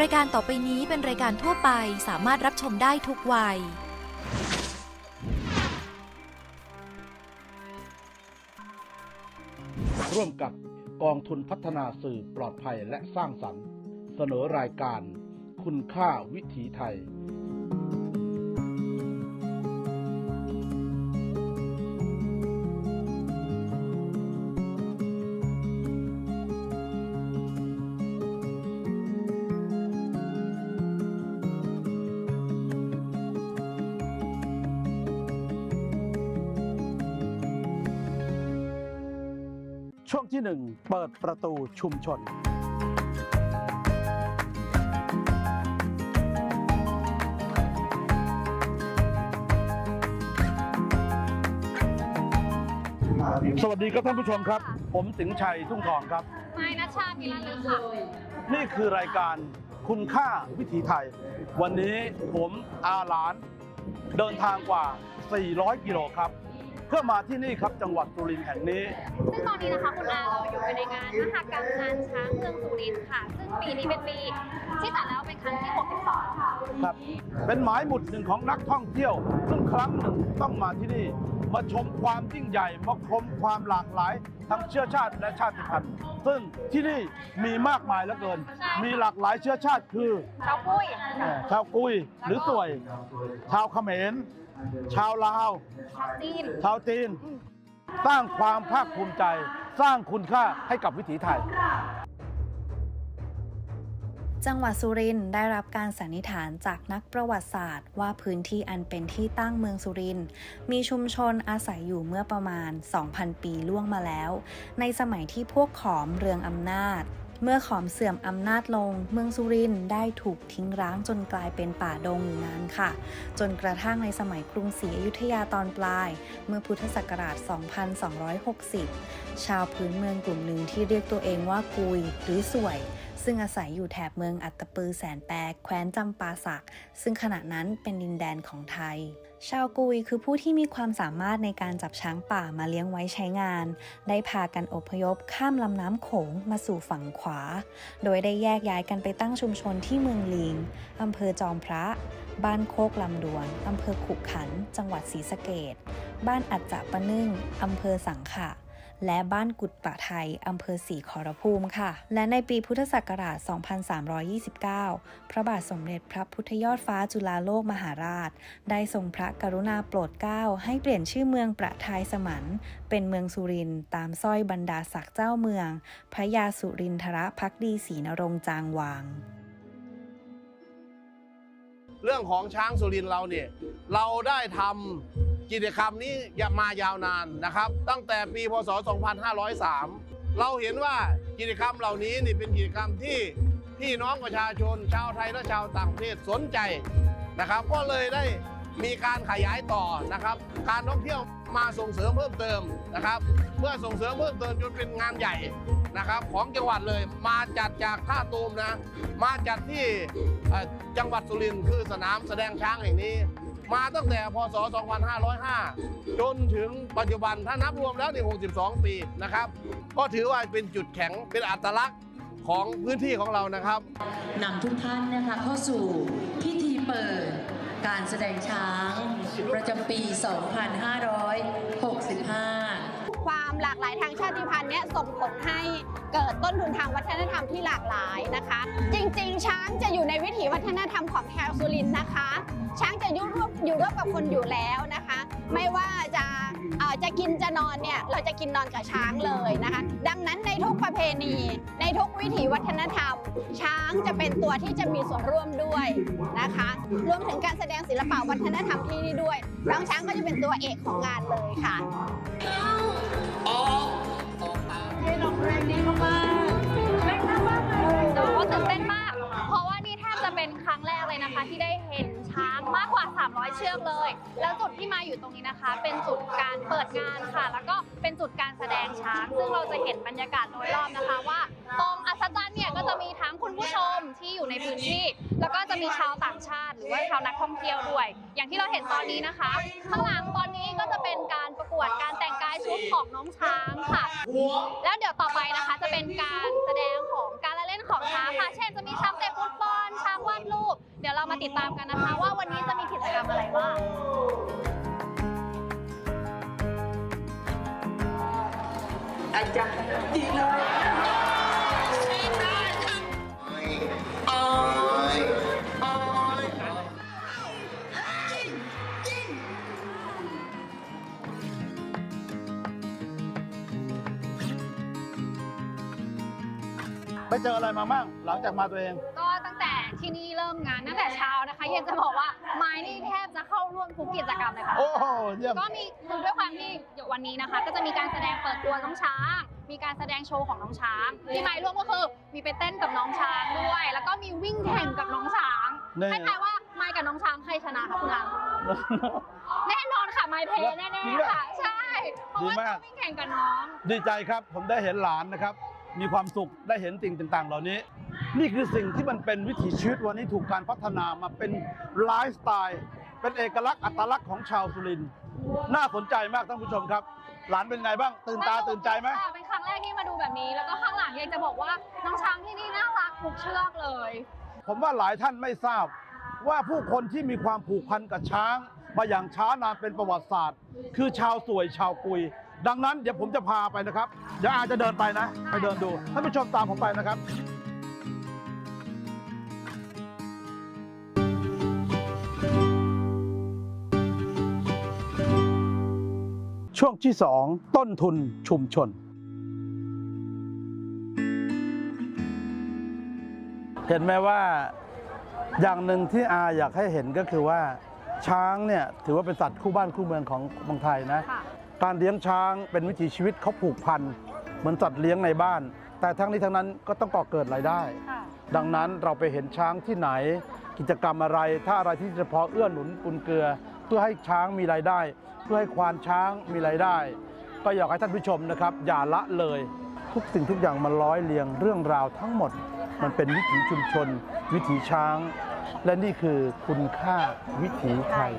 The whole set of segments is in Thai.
รายการต่อไปนี้เป็นรายการทั่วไปสามารถรับชมได้ทุกวัย ร่วมกับกองทุนพัฒนาสื่อปลอดภัยและสร้างสรรค์ เสนอรายการ คุณค่าวิถีไทย ที่หนึ่งเปิดประตูชุมชน สวัสดีครับท่านผู้ชมครับ ผมสิงห์ชัยทุ่งทองครับนายนัชชาพิรัตน์ลึกค่ะ นี่คือรายการคุณค่าวิถีไทย วันนี้ผมอาหลาน เดินทางกว่า 400 กิโลครับเพื่อมาที่นี่ครับจังหวัดสุรินทร์แห่งนี้ ซึ่งตอนนี้นะคะคุณอาเราอยู่กันในงานมหกรรมงานช้างเมืองสุรินทร์ค่ะ ซึ่งปีนี้เป็นปีที่จัดแล้วเป็นครั้งที่ 62 ค่ะ ครับ เป็นหมายหมุดหนึ่งของนักท่องเที่ยว ซึ่งครั้งหนึ่งต้องมาที่นี่ มาชมความยิ่งใหญ่ มาชมความหลากหลายทั้งเชื้อชาติและชาติพันธุ์ ซึ่งที่นี่มีมากมายเหลือเกินมีหลากหลายเชื้อชาติคือเจ้าปุ้ยเอ่อชาวกุยหรือสวย ชาวเขมรชาวลาว ชาวจีน ชาวจีน สร้างความภาคภูมิใจ สร้างคุณค่าให้กับวิถีไทย จังหวัดสุรินทร์ได้รับการสันนิษฐานจากนักประวัติศาสตร์ ว่าพื้นที่อันเป็นที่ตั้งเมืองสุรินทร์มีชุมชนอาศัยอยู่เมื่อประมาณ 2,000 ปีล่วงมาแล้ว ในสมัยที่พวกขอมเรืองอำนาจ เมื่อขอมเสื่อมอำนาจลง เมืองสุรินทร์ได้ถูกทิ้งร้างจนกลายเป็นป่าดงอยู่นานค่ะ จนกระทั่งในสมัยกรุงศรีอยุธยาตอนปลาย เมื่อพุทธศักราช 2260 ชาวพื้นเมืองกลุ่มหนึ่งที่เรียกตัวเองว่ากุยหรือสวย ซึ่งอาศัยอยู่แถบเมืองอัตตปือแสนแปกแคว้นจำปาสัก ซึ่งขณะนั้นเป็นดินแดนของไทย ชาวกุยคือผู้ที่มีความสามารถในการจับช้างป่ามาเลี้ยงไว้ใช้งาน ได้พากันอพยพข้ามลำน้ำโขงมาสู่ฝั่งขวา โดยได้แยกย้ายกันไปตั้งชุมชนที่เมืองลิงอำเภอจอมพระ บ้านโคกลำดวนอำเภอขุขัน จังหวัดศรีสะเกดบ้านอัจจะปะนึ่งอำเภอสังขะ และบ้านกุดปะไทยอำเภอศรีขอรภูมิค่ะ และในปีพุทธศักราช 2329 พระบาทสมเด็จพระพุทธยอดฟ้าจุฬาโลกมหาราช ได้ทรงพระกรุณาโปรดเกล้าให้เปลี่ยนชื่อเมืองประทายสมันเป็นเมืองสุรินทร์ตามสร้อยบรรดาศักดิ์เจ้าเมือง พระยาสุรินทรพักดีศรีนรงจางวางเรื่องของช้างสุรินทร์เราเนี่ยเราได้ทำ กิจกรรมนี้มายาวนานนะครับ ตั้งแต่ปีพศ 2503 เราเห็นว่ากิจกรรมเหล่านี้นี่เป็นกิจกรรมที่พี่น้องประชาชน ชาวไทยและชาวต่างประเทศสนใจนะครับ ก็เลยได้มีการขยายต่อนะครับ การท่องเที่ยวมาส่งเสริมเพิ่มเติมนะครับเพื่อส่งเสริมเพิ่มเติมจนเป็นงานใหญ่นะครับ ของจังหวัดเลยมาจัดจากท่าตูมนะ มาจัดที่จังหวัดสุรินทร์คือสนามแสดงช้างแห่งนี้ มาตั้งแต่พศ 2505 จนถึงปัจจุบันถ้านับรวมแล้วใน62 ปีนะครับ ก็ถือว่าเป็นจุดแข็งเป็นอัตลักษณ์ของพื้นที่ของเรานะครับนำทุกท่านนะคะเข้าสู่พิธีเปิดการแสดงช้างประจำปี 2565 ความหลากหลายทางชาติพันธุ์เนี่ยส่งผลให้เกิดต้นทุนทางวัฒนธรรมที่หลากหลายนะคะ จริงๆ ช้างจะอยู่ในวิถีวัฒนธรรมของแถวสุรินทร์นะคะ ช้างจะอยู่ร่วมอยู่ร่วมกับคนอยู่แล้วนะคะ ไม่ว่าจะจะกินจะนอนเนี่ยเราจะกินนอนกับช้างเลยนะคะ ดังนั้นในทุกประเพณี ในทุกวิถีวัฒนธรรม ช้างจะเป็นตัวที่จะมีส่วนร่วมด้วยนะคะ รวมถึงการแสดงศิลปะวัฒนธรรมที่นี่ด้วยน้องช้างก็จะเป็นตัวเอกของงานเลยค่ะจะบอกว่าตื่นเต้นมาก เพราะว่านี่แทบจะเป็นครั้งแรกเลยนะคะที่ได้เห็น มากกว่า 300 เชือกเลย แล้วจุดที่มาอยู่ตรงนี้นะคะ เป็นจุดการเปิดงานค่ะ แล้วก็เป็นจุดการแสดงช้าง ซึ่งเราจะเห็นบรรยากาศโดยรอบนะคะว่าตรงอัศจรรย์เนี่ยก็จะมีทั้งคุณผู้ชมที่อยู่ในพื้นที่ แล้วก็จะมีชาวต่างชาติ หรือว่าชาวนักท่องเที่ยวด้วย อย่างที่เราเห็นตอนนี้นะคะ ข้างหลังตอนนี้ก็จะเป็นการประกวดการแต่งกายชุดของน้องช้างค่ะ แล้วเดี๋ยวต่อไปนะคะจะเป็นการแสดงของการละเล่นของช้างค่ะ เช่นจะมีช้างเตะฟุตบอลช้างวาดรูป เดี๋ยวเรามาติดตามกันนะคะ ว่าวันนี้จะมีกิจกรรมอะไรบ้างอาจารย์ดีเลยไปเจออะไรมาบ้างหลังจากมาตัวเอง ที่นี่เริ่มงานตั้งแต่เช้านะคะอยากจะบอกว่าไม้นี่แทบจะเข้าร่วมทุกกิจกรรมเลยค่ะ โอ้โหเยี่ยม ก็มีคือด้วยความที่เดี๋ยววันนี้นะคะ ก็จะมีการแสดงเปิดตัวน้องช้าง มีการแสดงโชว์ของน้องช้างที่ไม้ร่วมก็คือมีไปเต้นกับน้องช้างด้วย แล้วก็มีวิ่งแข่งกับน้องช้างนี่ให้ทายว่าไม้กับน้องช้างใครชนะคะคุณอังแน่นอนค่ะไม้เพแน่ๆค่ะ ใช่เพราะว่าดีมากต้องวิ่งแข่งกับน้อง ดีใจครับผมได้เห็นหลานนะครับ มีความสุขได้เห็นสิ่งต่างๆ เหล่านี้ นี่คือสิ่งที่มันเป็นวิถีชีวิตวันนี้ถูกการพัฒนามาเป็นไลฟ์สไตล์ เป็นเอกลักษณ์อัตลักษณ์ของชาวสุรินทร์น่าสนใจมากท่านผู้ชมครับ หลานเป็นไงบ้าง ตื่นตาตื่นใจไหมค่ะเป็นครั้งแรกที่มาดูแบบนี้ แล้วก็ข้างหลังอยากจะบอกว่าน้องช้างที่นี่น่ารักทุกเชือกเลย ผมว่าหลายท่านไม่ทราบว่าผู้คนที่มีความผูกพันกับช้าง มาอย่างช้านานเป็นประวัติศาสตร์ คือชาวสวยชาวกุย ดังนั้นเดี๋ยวผมจะพาไปนะครับ เดี๋ยวอาจจะเดินไปนะ ไปเดินดูท่านผู้ชมตามผมไปนะครับ ช่วงที่ 2 ต้นทุนชุมชน เห็นไหมว่าอย่างหนึ่งที่อาอยากให้เห็นก็คือว่า ช้างเนี่ยถือว่าเป็นสัตว์คู่บ้านคู่เมืองของเมืองไทยนะค่ะการเลี้ยงช้างเป็นวิถีชีวิตเขาผูกพันเหมือนสัตว์เลี้ยงในบ้าน แต่ทั้งนี้ทั้งนั้นก็ต้องก่อเกิดรายได้ค่ะดังนั้นเราไปเห็นช้างที่ไหน กิจกรรมอะไร ถ้าอะไรที่จะพอเอื้อหนุนกุนเกลือ เพื่อให้ช้างมีรายได้ เพื่อให้ควานช้างมีรายได้ ก็อยากให้ท่านผู้ชมนะครับ อย่าละเลย ทุกสิ่งทุกอย่างมันร้อยเรียงเรื่องราวทั้งหมด มันเป็นวิถีชุมชน วิถีช้าง และนี่คือคุณค่าวิถีไทย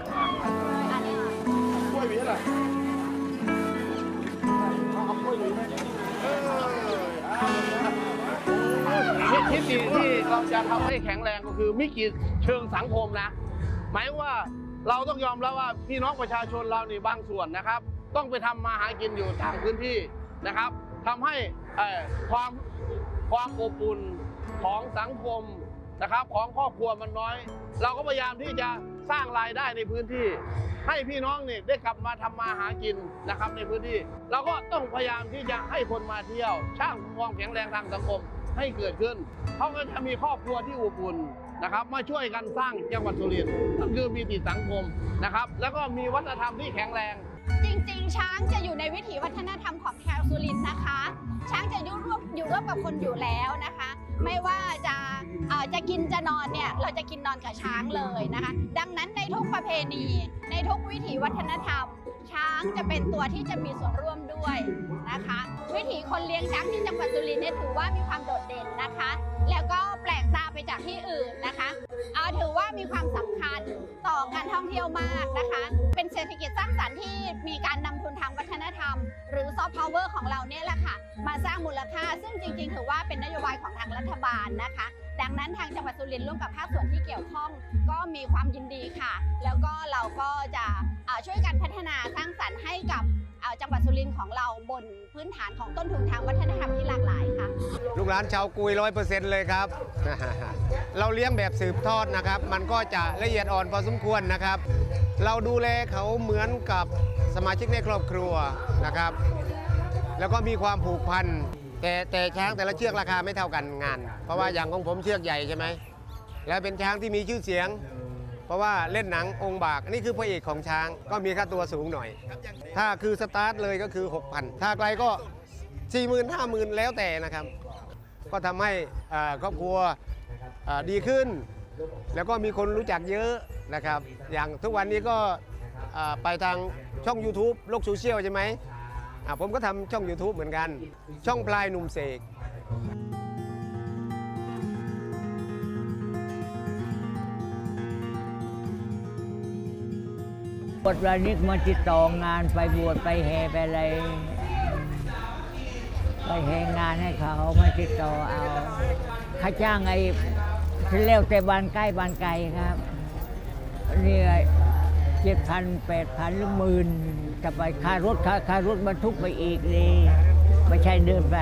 ทิศที่ที่เราจะทำให้แข็งแรงก็คือมิกิจเชิงสังคมนะ หมายว่า เราต้องยอมรับว่าพี่น้องประชาชนเรานี่บางส่วนนะครับ ต้องไปทำมาหากินอยู่ต่างพื้นที่นะครับทำให้ความความอบอุ่นของสังคมนะครับของครอบครัวมันน้อย เราก็พยายามที่จะสร้างรายได้ในพื้นที่ ให้พี่น้องนี่ได้กลับมาทำมาหากินนะครับในพื้นที่ เราก็ต้องพยายามที่จะให้คนมาเที่ยวสร้างความแข็งแรงทางสังคมให้เกิดขึ้นเขาก็จะมีครอบครัวที่อบอุ่น นะครับ มาช่วยกันสร้างจังหวัดสุรินทร์นั่นคือมีติสังคมนะครับ แล้วก็มีวัฒนธรรมที่แข็งแรง จริงๆ ช้างจะอยู่ในวิถีวัฒนธรรมของแคลสุรินทร์นะคะ ช้างจะอยู่ร่วมอยู่ร่วมกับคนอยู่แล้วนะคะ ไม่ว่าจะจะกินจะนอนเนี่ยเราจะกินนอนกับช้างเลยนะคะ ดังนั้นในทุกประเพณี ในทุกวิถีวัฒนธรรม ช้างจะเป็นตัวที่จะมีส่วนร่วมด้วยนะคะ วิถีคนเลี้ยงช้างที่จังหวัดสุรินทร์เนี่ยถือว่ามีความโดดเด่นนะคะแล้วก็แปลกตาไปจากที่อื่นนะคะเอ่อถือว่ามีความสำคัญต่อการท่องเที่ยวมากนะคะ เป็นเศรษฐกิจสร้างสรรค์ที่มีการนำทุนทางวัฒนธรรม หรือซอฟต์พาวเวอร์ของเราเนี่ยแหละค่ะ มาสร้างมูลค่า ซึ่งจริง ๆ ถือว่าเป็นนโยบายของทางรัฐบาลนะคะ ดังนั้นทางจังหวัดสุรินทร์ร่วมกับภาคส่วนที่เกี่ยวข้อง ก็มีความยินดีค่ะ แล้วก็เราก็จะช่วยกันพัฒนาสร้างสรรค์ให้กับจังหวัดสุรินทร์ของเราบนพื้นฐานของต้นทุนทางวัฒนธรรมที่หลากหลายค่ะ ลูกหลานชาวกุยร้อยเปอร์เซ็นต์เลยครับ เราเลี้ยงแบบสืบทอดนะครับ มันก็จะละเอียดอ่อนพอสมควรนะครับ เราดูแลเขาเหมือนกับสมาชิกในครอบครัวนะครับ แล้วก็มีความผูกพันแต่แต่ช้างแต่ละเชือกราคาไม่เท่ากันงาน เพราะว่าอย่างของผมเชือกใหญ่ใช่ไหมแล้วเป็นช้างที่มีชื่อเสียง เพราะว่าเล่นหนังองค์บากนี่คือพระเอกของช้างก็มีค่าตัวสูงหน่อย ถ้าคือสตาร์ทเลยก็คือ 6,000 ถ้าไกลก็ 4 0 0 0 0 5 0,000 แล้วแต่นะครับ ก็ทำให้อ่าครอบครัวอ่าดีขึ้น แล้วก็มีคนรู้จักเยอะนะครับ อย่างทุกวันนี้ก็อ่าไปทางช่อง YouTube โลกโซเชียลใช่ไหมอ่าผมก็ทำช่อง YouTube เหมือนกัน ช่องพลายหนุ่มเสกบทวันนี้มาติดต่องานไปบวชไปแห่ไปอะไร ไปแห่งานให้เขามาติดต่อเอาค่าจ้างไอ้ที่เร็วแต่บานใกล้บานไกลครับนี่เจ็ดพันแปดพันหรือหมื่นจะไปค่ารถค่าค่ารถบรรทุกไปอีกเลยไม่ใช่เดินไป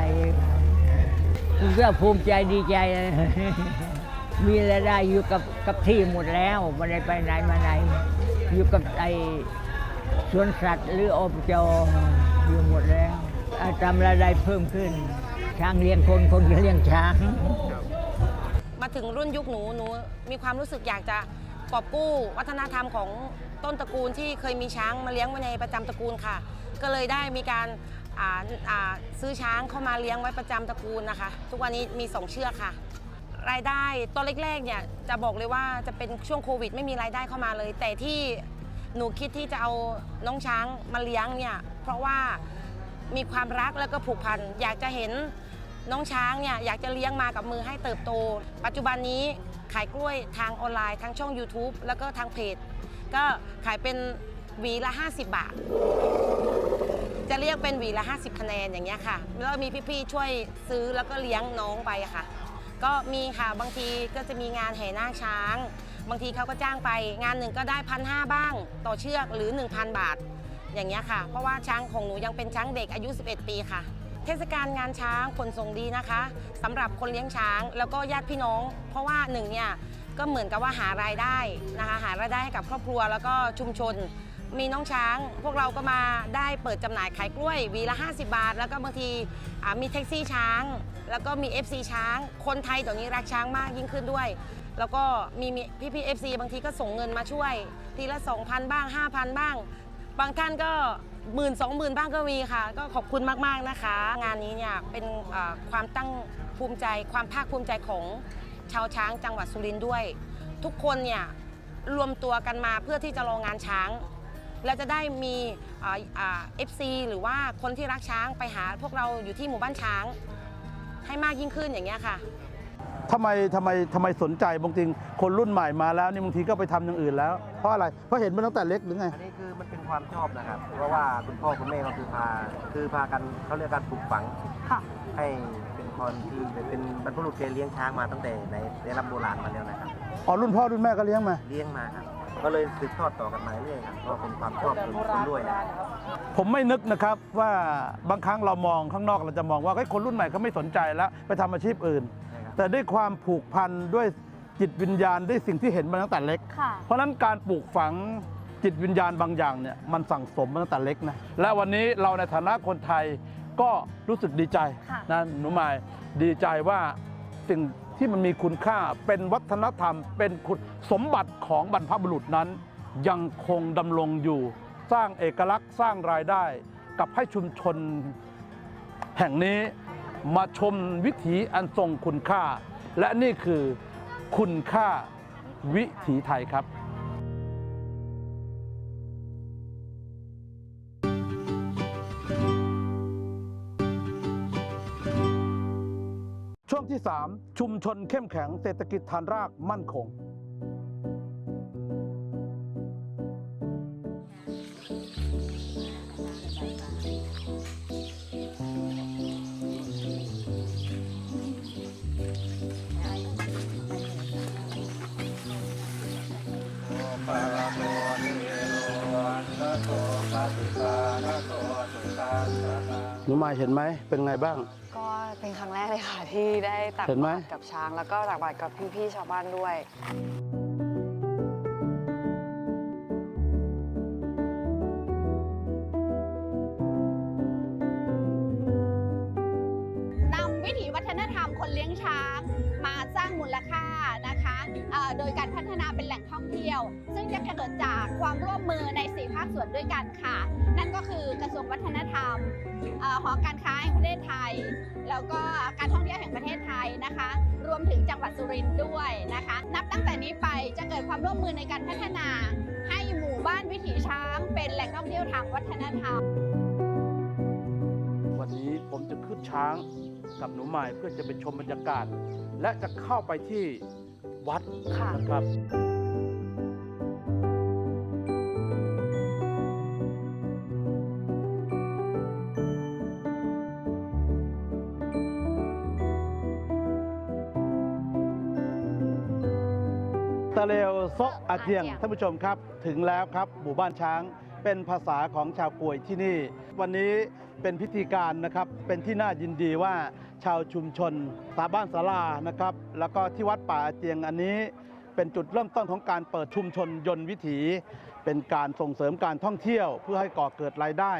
คุณก็ภูมิใจดีใจ มีรายได้อยู่กับกับที่หมดแล้วไม่ได้ไปไหนมาไหน อยู่กับไอสวนสัตว์หรืออบจอยู่หมดแล้ว อ่าทำรายได้เพิ่มขึ้น ช้างเลี้ยงคนคนก็เลี้ยงช้าง มาถึงรุ่นยุคหนูหนูมีความรู้สึกอยากจะกอบกู้วัฒนธรรมของต้นตระกูลที่เคยมีช้างมาเลี้ยงไว้ในประจำตระกูลค่ะ ก็เลยได้มีการอ่าอ่าซื้อช้างเข้ามาเลี้ยงไว้ประจำตระกูลนะคะ ทุกวันนี้มีสองเชือกค่ะ รายได้ตอนแรกๆเนี่ยจะบอกเลยว่าจะเป็นช่วงโควิด ไม่มีรายได้เข้ามาเลย แต่ที่หนูคิดที่จะเอาน้องช้างมาเลี้ยงเนี่ยเพราะว่า มีความรักแล้วก็ผูกพันอยากจะเห็นน้องช้างเนี่ยอยากจะเลี้ยงมากับมือให้เติบโต ปัจจุบันนี้ขายกล้วยทางออนไลน์ทางช่อง YouTube แล้วก็ทางเพจ ก็ขายเป็นหวีละ 50 บาท จะเรียกเป็นหวีละ 50 คะแนนอย่างเงี้ยค่ะ แล้วมีพี่ๆช่วยซื้อแล้วก็เลี้ยงน้องไปค่ะ ก็มีค่ะบางทีก็จะมีงานแห่นาคช้าง บางทีเขาก็จ้างไป งานหนึ่งก็ได้พันห้าบ้าง ต่อเชือกหรือ 1,000 บาท อย่างเงี้ยค่ะ เพราะว่าช้างของหนูยังเป็นช้างเด็กอายุ 11 ปีค่ะ เทศกาลงานช้างขนส่งดีนะคะสำหรับคนเลี้ยงช้างแล้วก็ญาติพี่น้อง เพราะว่าหนึ่งเนี่ยก็เหมือนกับว่าหารายได้นะคะ หารายได้ให้กับครอบครัวแล้วก็ชุมชน มีน้องช้าง พวกเราก็มาได้เปิดจำหน่ายขายกล้วยวีละ 50 บาท แล้วก็บางทีมีแท็กซี่ช้าง แล้วก็มี FC ช้าง คนไทยเดี๋ยวนี้รักช้างมากยิ่งขึ้นด้วย แล้วก็มีมีพี่ๆ FC บางทีก็ส่งเงินมาช่วย ทีละ 2,000 บ้าง 5,000 บ้าง บางท่านก็หมื่นสองหมื่นบ้างก็มีค่ะ ก็ขอบคุณมากๆนะคะ งานนี้เนี่ยเป็นความตั้งภูมิใจ ความภาคภูมิใจของชาวช้างจังหวัดสุรินทร์ด้วย ทุกคนเนี่ยรวมตัวกันมาเพื่อที่จะรองานช้าง แล้วจะได้มีเอฟซีหรือว่าคนที่รักช้างไปหาพวกเราอยู่ที่หมู่บ้านช้าง ให้มากยิ่งขึ้นอย่างเงี้ยค่ะ ทำไมทำไมทำไมสนใจบางทีคนรุ่นใหม่มาแล้วนี่บางทีก็ไปทำอย่างอื่นแล้ว เพราะอะไรเพราะเห็นมันตั้งแต่เล็กหรือไง อันนี้คือมันเป็นความชอบนะครับ เพราะว่าคุณพ่อคุณแม่ก็คือพา คือพากันเขาเรียกการปลูกฝังให้เป็นคนที่เป็นบรรพบุรุษเคยเลี้ยงช้างมาตั้งแต่ในในรับโบราณมาแล้วนะครับ อ๋อรุ่นพ่อรุ่นแม่ก็เลี้ยงมา เลี้ยงมาครับ ก็เลยสืบทอดต่อกันมาเรื่อยครับก็เป็นความชอบส่วนบุคคลด้วยนะครับ ผมไม่นึกนะครับว่าบางครั้งเรามองข้างนอกเราจะมองว่าเฮ้ยคนรุ่นใหม่เขาไม่สนใจแล้วไปทำอาชีพอื่นใช่ครับ แต่ด้วยความผูกพันด้วยจิตวิญญาณด้วยสิ่งที่เห็นมาตั้งแต่เล็ก ค่ะ เพราะฉะนั้นการปลูกฝังจิตวิญญาณบางอย่างเนี่ยมันสั่งสมมาตั้งแต่เล็กนะและวันนี้เราในฐานะคนไทยก็รู้สึกดีใจค่ะ นะหนูหมายดีใจว่าสิ่งที่มันมีคุณค่าเป็นวัฒนธรรม เป็นคุณสมบัติของบรรพบุรุษนั้น ยังคงดำรงอยู่ สร้างเอกลักษณ์สร้างรายได้ กับให้ชุมชนแห่งนี้ มาชมวิถีอันทรงคุณค่า และนี่คือคุณค่าวิถีไทยครับช่วงที่ 3 ชุมชนเข้มแข็งเศรษฐกิจฐานรากมั่นคง หนูมายเห็นไหมเป็นไงบ้าง ก็เป็นครั้งแรกเลยค่ะที่ได้ตักเห็นไหม บาตรกับช้างแล้วก็ตักบาตรกับพี่ๆชาวบ้านด้วย นำวิถีวัฒนธรรมคนเลี้ยงช้างมาสร้างมูลค่านะคะเอ่อโดยการพัฒนาเป็นแหล่งท่อง เที่ยว ซึ่งจะเกิดจากความร่วมมือใน 4 ภาคส่วนด้วยกันค่ะ นั่นก็คือกระทรวงวัฒนธรรมเอ่อหอการค้าแห่งประเทศไทย แล้วก็การท่องเที่ยวแห่งประเทศไทยนะคะ รวมถึงจังหวัดสุรินทร์ด้วยนะคะ นับตั้งแต่นี้ไปจะเกิดความร่วมมือในการพัฒนา ให้หมู่บ้านวิถีช้างเป็นแหล่งท่องเที่ยวทางวัฒนธรรม วันนี้ผมจะขึ้นช้างกับหนูหมายเพื่อจะไปชมบรรยากาศ และจะเข้าไปที่วัดค่ะนะครับ เลวโซะอาเจียงอาเจียงท่านผู้ชมครับ ถึงแล้วครับหมู่บ้านช้างเป็นภาษาของชาวกวยที่นี่ วันนี้เป็นพิธีการนะครับ เป็นที่น่ายินดีว่าชาวชุมชนสาบ้านสารานะครับ แล้วก็ที่วัดป่าอาเจียงอันนี้ เป็นจุดเริ่มต้นของการเปิดชุมชนยนต์วิถี เป็นการส่งเสริมการท่องเที่ยวเพื่อให้ก่อเกิดรายได้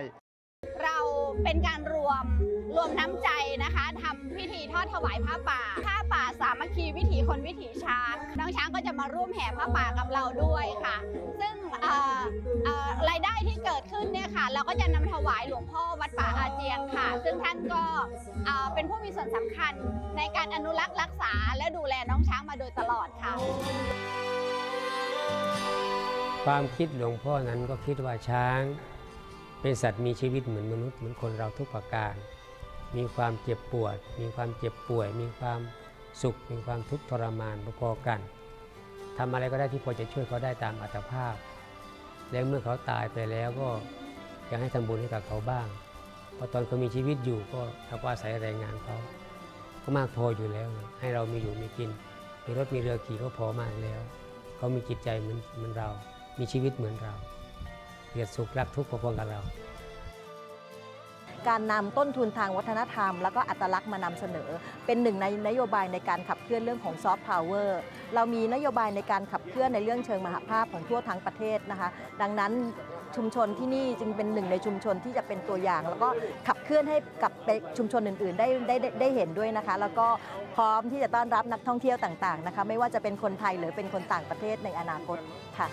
เราเป็นการรวมรวมน้ำใจนะคะทำ พิธีทอดถวายผ้าป่า ผ้าป่าสามัคคีวิถีคนวิถีช้าง น้องช้างก็จะมาร่วมแห่ผ้าป่ากับเราด้วยค่ะ ซึ่งรายได้ที่เกิดขึ้นเนี่ยค่ะ เราก็จะนำถวายหลวงพ่อวัดป่าอาเจียงค่ะ ซึ่งท่านก็เป็นผู้มีส่วนสำคัญในการอนุรักษ์รักษา และดูแลน้องช้างมาโดยตลอดค่ะ ความคิดหลวงพ่อนั้นก็คิดว่าช้าง เป็นสัตว์มีชีวิตเหมือนมนุษย์เหมือนคนเราทุกประการ มีความเจ็บปวด มีความเจ็บป่วย มีความสุข มีความทุกข์ทรมานพอๆกันทำอะไรก็ได้ที่พอจะช่วยเขาได้ตามอัตภาพ แล้วเมื่อเขาตายไปแล้วก็ยังให้ทำบุญให้กับเขาบ้าง เพราะตอนเขามีชีวิตอยู่ก็เราก็อาศัยแรงงานเขา ก็มากพออยู่แล้ว ให้เรามีอยู่มีกิน มีรถมีเรือขี่ก็พอมากแล้ว เขามีจิตใจเหมือนเหมือนเรา มีชีวิตเหมือนเราเกลียดสุขรักทุกข์พอๆกับเรา การนำต้นทุนทางวัฒนธรรม แล้วก็อัตลักษณ์มานำเสนอ เป็นหนึ่งในนโยบายในการขับเคลื่อนเรื่องของซอฟต์พาวเวอร์เรามีนโยบายในการขับเคลื่อนในเรื่องเชิงมหภาพของทั่วทั้งประเทศนะคะ ดังนั้นชุมชนที่นี่จึงเป็นหนึ่งในชุมชนที่จะเป็นตัวอย่าง แล้วก็ขับเคลื่อนให้กับชุมชนอื่น ๆ ได้ได้ได้เห็นด้วยนะคะ แล้วก็พร้อมที่จะต้อนรับนักท่องเที่ยวต่าง ๆ นะคะ ไม่ว่าจะเป็นคนไทยหรือเป็นคนต่างประเทศในอนาคตค่ะ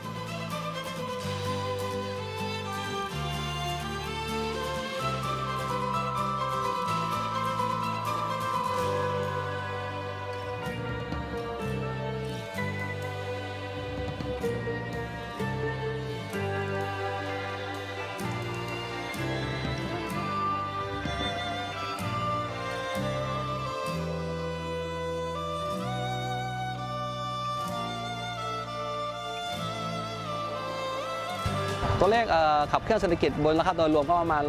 ตัวเลขขับเคลื่อนเศรษฐกิจบนราคาโดยรวมก็ประมาณ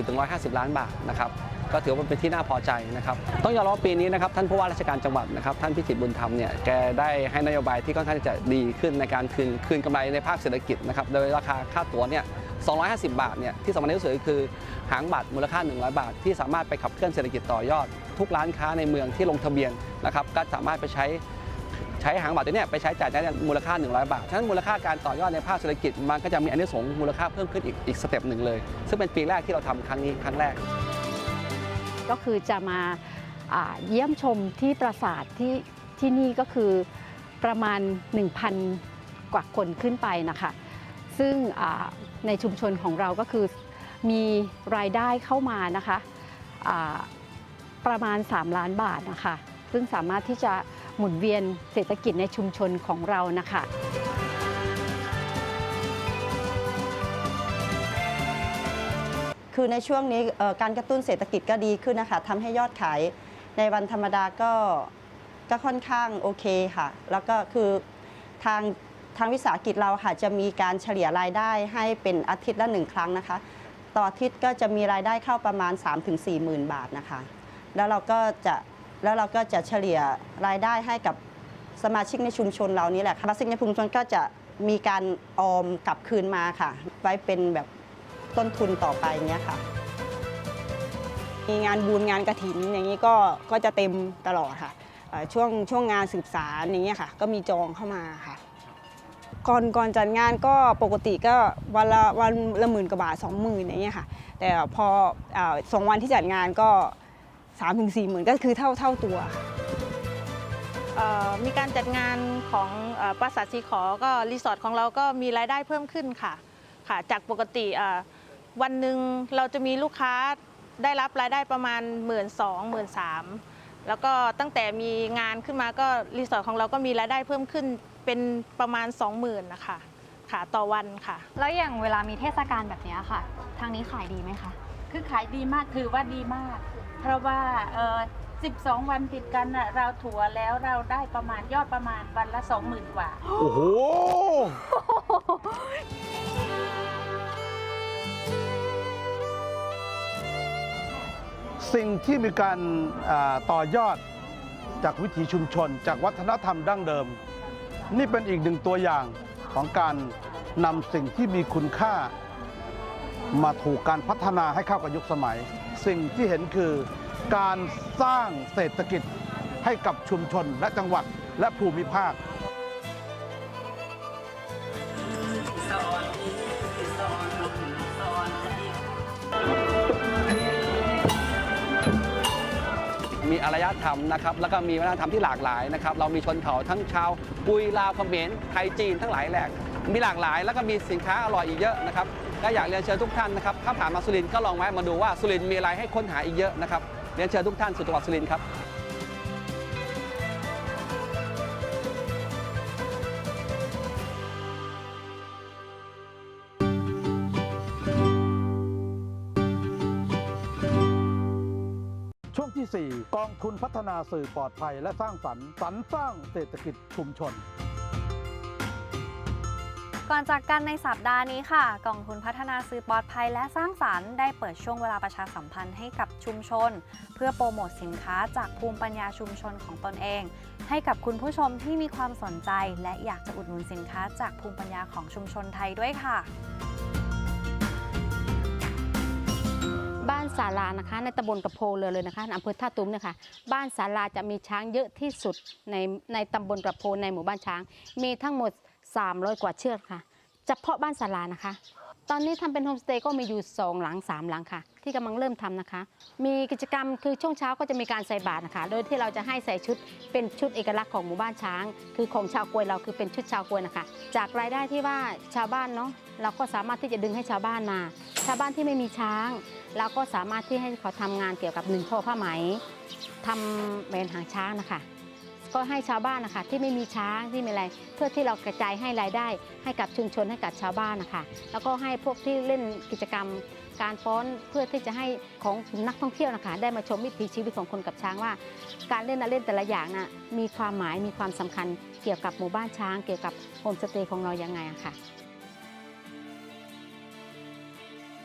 140-150 ล้านบาทนะครับก็ถือว่าเป็นที่น่าพอใจนะครับต้องยอมรับว่าปีนี้นะครับท่านผู้ว่าราชการจังหวัดนะครับท่านพิจิตรบุญธรรมเนี่ยแกได้ให้นโยบายที่ค่อนข้างจะดีขึ้นในการคืนคืนกำไรในภาคเศรษฐกิจนะครับโดยราคาค่าตั๋วเนี่ย250 บาทเนี่ยที่สำคัญที่สุดคือหางบัตรมูลค่า 100 บาท ที่สามารถไปขับเคลื่อนเศรษฐกิจต่อยอด ทุกร้านค้าในเมืองที่ลงทะเบียนนะครับก็สามารถไปใช้ ช้หางบัตรตัวนี้ไปใช้จ่ายได้มูลค่า 100 บาท ฉะนั้นมูลค่าการต่อยอดในภาคเศรษฐกิจมันก็จะมีอันนี้สงมูลค่าเพิ่มขึ้นอีกอีกสเต็ปหนึ่งเลย ซึ่งเป็นปีแรกที่เราทำครั้งนี้ครั้งแรก ก็คือจะมาเยี่ยมชมที่ปราสาทที่ที่นี่ก็คือประมาณ 1,000 กว่าคนขึ้นไปนะคะ ซึ่งในชุมชนของเราก็คือมีรายได้เข้ามานะคะประมาณ 3 ล้านบาทนะคะ ซึ่งสามารถที่จะ หมุนเวียนเศรษฐกิจในชุมชนของเรานะคะคือในช่วงนี้การกระตุ้นเศรษฐกิจก็ดีขึ้นนะคะทำให้ยอดขายในวันธรรมดาก็ก็ค่อนข้างโอเคค่ะ แล้วก็คือทางทางวิสาหกิจเราค่ะจะมีการเฉลี่ยรายได้ให้เป็นอาทิตย์ละหนึ่งครั้งนะคะ ต่ออาทิตย์ก็จะมีรายได้เข้าประมาณ 3-4หมื่นบาทนะคะ แล้วเราก็จะ แล้วเราก็จะเฉลี่ยรายได้ให้กับสมาชิกในชุมชนเรานี่แหละค่ะสมาชิกในชุมชนก็จะมีการออมกลับคืนมาค่ะ ไว้เป็นแบบต้นทุนต่อไปเนี้ยค่ะมีงานบุญงานกระถินอย่างนี้ก็ก็จะเต็มตลอดค่ะช่วงช่วงงานสืบสารอย่างเงี้ยค่ะ ก็มีจองเข้ามาค่ะก่อนก่อนจัดงานก็ปกติก็วันละวันละหมื่นกว่าบาทสองหมื่นอย่างเงี้ยค่ะ แต่พออสองวันที่จัดงานก็ สามถึงสี่หมื่นก็คือเท่าเท่าตัวค่ะเอ่อมีการจัดงานของเอ่อปราสาทสีขอก็รีสอร์ทของเราก็มีรายได้เพิ่มขึ้นค่ะค่ะจากปกติเอ่อวันหนึ่งเราจะมีลูกค้าได้รับรายได้ประมาณ 1 2 0 0 0 0 1 3แล้วก็ตั้งแต่มีงานขึ้นมาก็รีสอร์ทของเราก็มีรายได้เพิ่มขึ้นเป็นประมาณ 20,000นะคะค่ะต่อวันค่ะ แล้วอย่างเวลามีเทศกาลแบบเนี้ยค่ะ ทางนี้ขายดีไหมคะ คือขายดีมากถือว่าดีมาก เพราะว่าเออ12 วันติดกันน่ะเราถั่วแล้วเราได้ประมาณยอดประมาณวันละ 20,000 กว่า โอ้โห สิ่งที่มีการอ่าต่อยอดจากวิถีชุมชน จากวัฒนธรรมดั้งเดิม นี่เป็นอีกหนึ่งตัวอย่างของการนำสิ่งที่มีคุณค่า มาถูกการพัฒนาให้เข้ากับยุคสมัย สิ่งที่เห็นคือการสร้างเศรษฐกิจให้กับชุมชนและจังหวัดและภูมิภาคมีอารยธรรมนะครับแล้วก็มีวัฒนธรรมที่หลากหลายนะครับ เรามีชนเผ่าทั้งชาวกุยลาวเขมรไทยจีนทั้งหลายแหล่มีหลากหลาย แล้วก็มีสินค้าอร่อยอีกเยอะนะครับ ก็อยากเรียนเชิญทุกท่านนะครับถ้าผ่านมาสุรินทร์ก็ลองแวะมาดูว่าสุรินทร์มีอะไรให้ค้นหาอีกเยอะนะครับเรียนเชิญทุกท่านสู่จังหวัดสุรินทร์ครับช่วงที่ 4 กองทุนพัฒนาสื่อปลอดภัยและสร้างสรรค์สรรสร้างเศรษฐกิจชุมชน ก่อนจากกันในสัปดาห์นี้ค่ะกองทุนพัฒนาสื่อปลอดภัยและสร้างสรรค์ได้เปิดช่วงเวลาประชาสัมพันธ์ให้กับชุมชน เพื่อโปรโมทสินค้าจากภูมิปัญญาชุมชนของตนเอง ให้กับคุณผู้ชมที่มีความสนใจ และอยากจะอุดหนุนสินค้าจากภูมิปัญญาของชุมชนไทยด้วยค่ะบ้านศาลานะคะในตำบลกระโพเลยเลยนะคะอำเภอท่าตุ้มเนี่ยค่ะบ้านศาลาจะมีช้างเยอะที่สุดในในตำบลกระโพในหมู่บ้านช้าง มีทั้งหมด 300 กว่าเชือกค่ะเฉพาะบ้านศาลานะคะ ตอนนี้ทำเป็นโฮมสเตย์ก็มีอยู่ 2 หลัง 3 หลังค่ะ ที่กำลังเริ่มทำนะคะ มีกิจกรรมคือช่วงเช้าก็จะมีการใส่บาตรนะคะ โดยที่เราจะให้ใส่ชุดเป็นชุดเอกลักษณ์ของหมู่บ้านช้าง คือของชาวกวยเราคือเป็นชุดชาวกวยนะคะ จากรายได้ที่ว่าชาวบ้านเนาะเราก็สามารถที่จะดึงให้ชาวบ้านมา ชาวบ้านที่ไม่มีช้างเราก็สามารถที่ให้เขาทำงานเกี่ยวกับหนึ่งทอผ้าไหมทำแหวนหางช้างนะคะ ก็ให้ชาวบ้านนะคะที่ไม่มีช้างที่มีอะไร เพื่อที่เรากระจายให้รายได้ ให้กับชุมชนให้กับชาวบ้านนะคะแล้วก็ให้พวกที่เล่นกิจกรรมการฟ้อนเพื่อที่จะให้ของนักท่องเที่ยวนะคะ ได้มาชมวิถีชีวิตของคนกับช้างว่า การเล่นนะเล่นแต่ละอย่างน่ะมีความหมายมีความสำคัญเกี่ยวกับหมู่บ้านช้าง เกี่ยวกับโฮมสเตย์ของเรายังไงอะค่ะ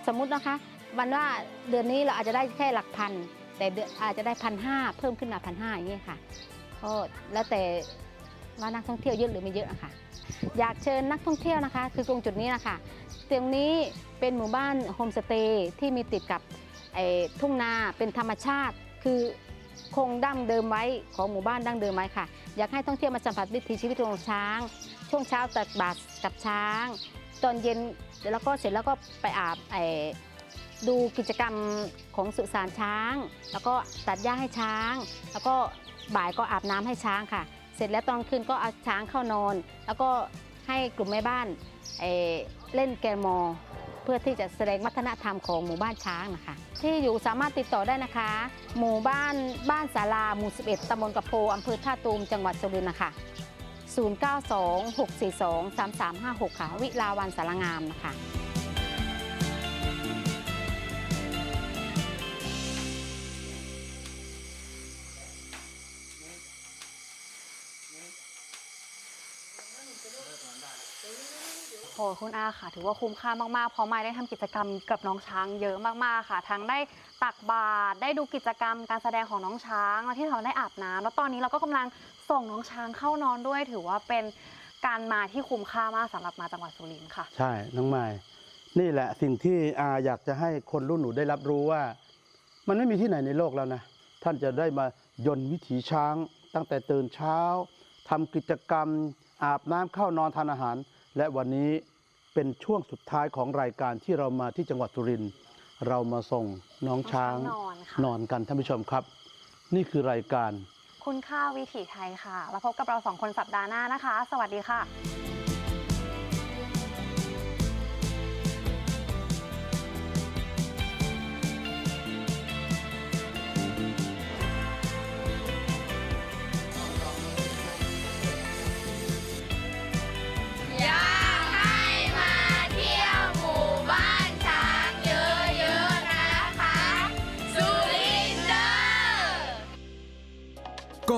สมมุตินะคะวันว่าเดือนนี้เราอาจจะได้แค่หลักพันแต่อนอาจจะได้พันห้าเพิ่มขึ้นมาพันห้าอย่างเงี้ยค่ะ ก็แล้วแต่ว่านักท่องเที่ยวเยอะหรือไม่เยอะอะค่ะอยากเชิญนักท่องเที่ยวนะคะ คือตรงจุดนี้นะคะตรงนี้เป็นหมู่บ้านโฮมสเตย์ที่มีติดกับทุ่งนาเป็นธรรมชาติ คือคงดั้งเดิมไว้ของหมู่บ้านดั้งเดิมไว้ค่ะ อยากให้ท่องเที่ยวมาสัมผัสวิถีชีวิตของช้าง ช่วงเช้าตักบาตรกับช้าง ตอนเย็นแล้วก็เสร็จแล้วก็ไปอาบดูกิจกรรมของสุสานช้าง แล้วก็ตัดหญ้าให้ช้าง แล้วก็ บ่ายก็อาบน้ำให้ช้างค่ะ เสร็จแล้วตอนคืนก็เอาช้างเข้านอน แล้วก็ให้กลุ่มแม่บ้านเอเล่นแกมอ เพื่อที่จะแสดงวัฒนธรรมของหมู่บ้านช้างนะคะ ที่อยู่สามารถติดต่อได้นะคะ หมู่บ้านบ้านศาลาหมู่ 11ตำบลกระโพอำเภอท่าตูมจังหวัดสุรินทร์นะคะ0926423356 ค่ะ วิลาวันสารงามนะคะ โหคุณอาค่ะ ถือว่าคุ้มค่ามากๆ เพราะไม่ได้ทำกิจกรรมกับน้องช้างเยอะมากๆค่ะ ทั้งได้ตักบาตรได้ดูกิจกรรมการแสดงของน้องช้างแล้วที่เราได้อาบน้ำแล้วตอนนี้เราก็กำลังส่งน้องช้างเข้านอนด้วย ถือว่าเป็นการมาที่คุ้มค่ามากสำหรับมาจังหวัดสุรินทร์ค่ะ ใช่น้องไม้นี่แหละสิ่งที่อาอยากจะให้คนรุ่นหนูได้รับรู้ว่า มันไม่มีที่ไหนในโลกแล้วนะท่านจะได้มายนวิถีช้าง ตั้งแต่ตื่นเช้าทำกิจกรรมอาบน้ำเข้านอนทานอาหาร และวันนี้ เป็นช่วงสุดท้ายของรายการที่เรามาที่จังหวัดสุรินทร์เรามาส่งน้องช้างน้องช้างนอนค่ะ นอนกันท่านผู้ชมครับ นี่คือรายการ คุณค่าวิถีไทยค่ะ แล้วพบกับเราสองคนสัปดาห์หน้านะคะ สวัสดีค่ะ